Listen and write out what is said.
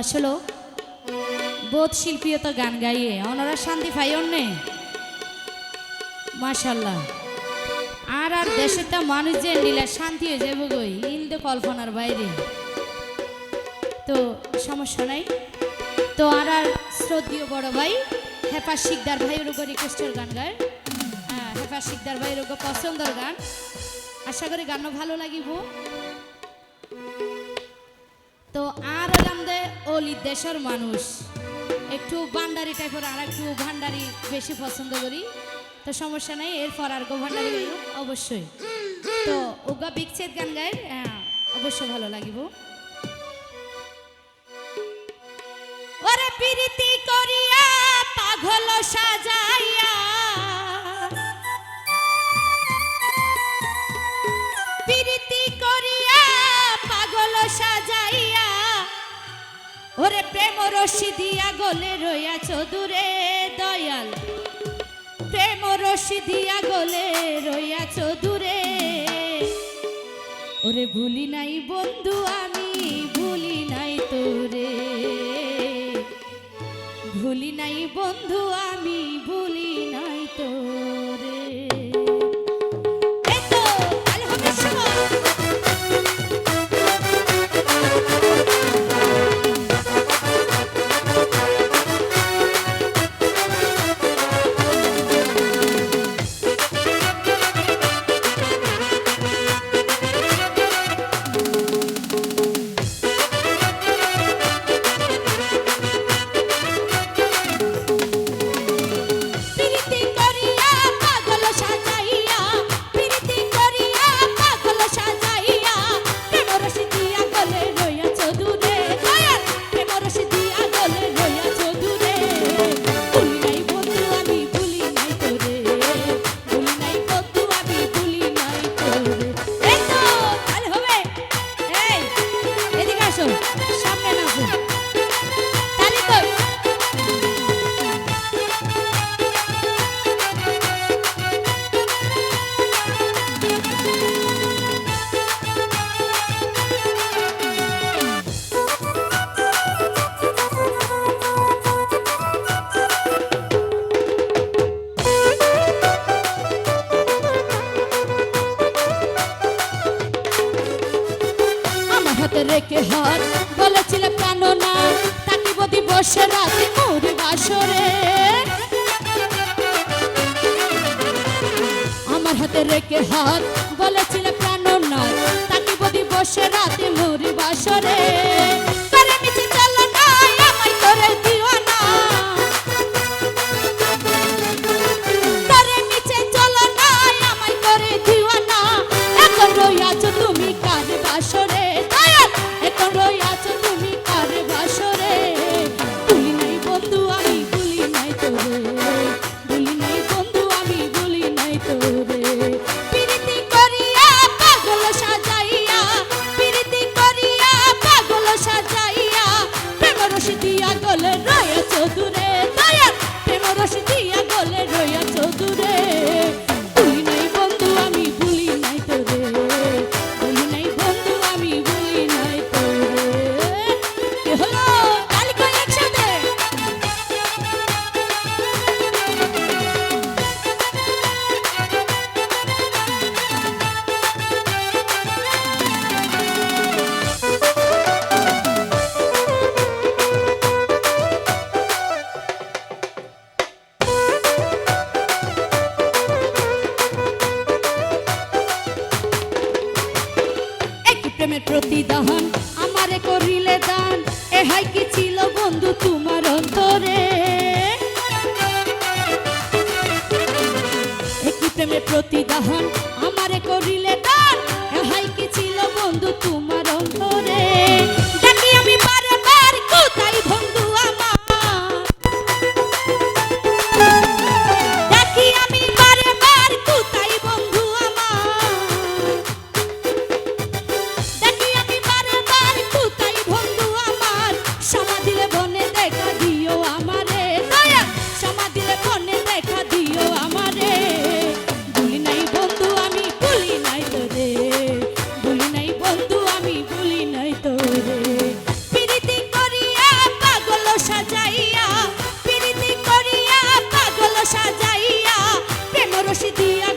আসলে। বোধ শিল্পীও তো গান গাইয়ে। ওনারা শান্তি পাই অন্যে। মাশাল্লাহ। আর আর দেশে তো মানুষ যে নিলে শান্তি হয়ে যাব গই তো কল্পনার বাইরে। তো সমস্যা নাই। তো আর আর শ্রদ্ধীয় বড় ভাই হেপা শিকদার ভাইয়ের উপর রিকোয়েস্টের গান গায়। হ্যাঁ হেপা শিকদার ভাইয়ের উপর পছন্দের গান। আশা করি গানও ভালো লাগিব। তো অলি দেশের মানুষ। একটু ভান্ডারি টাইপের আর একটু ভান্ডারি বেশি পছন্দ করি। তো সমস্যা নাই, এরপর আর গো ভান্ডারি অবশ্যই। তো ওগা বিচ্ছেদ গান গায় অবশ্য অবশ্যই ভালো লাগিব। ওরে প্রীতি করিয়া পাগল সাজাইয়া ওরে প্রেম রশি দিয়া গলে রইয়াছ দূরে, দয়াল। প্রেম রশি দিয়া গলে রইয়াছ দূরে। ওরে ভুলি নাই বন্ধু, আমি ভুলি নাই তোরে। ভুলি নাই বন্ধু, আমি রেখে হাত বলেছিল, কেন না? তাকে বদি বসে রাতে মোর বাসরে। আমার হাতে রেখে হাত বলেছিল, কেন না? তাকে বদি বসে রাতে মোর বাসরে। দিয়া গলে রয়েছো চতুরে দয়ার প্রেম রসি দিয়া eu te dia.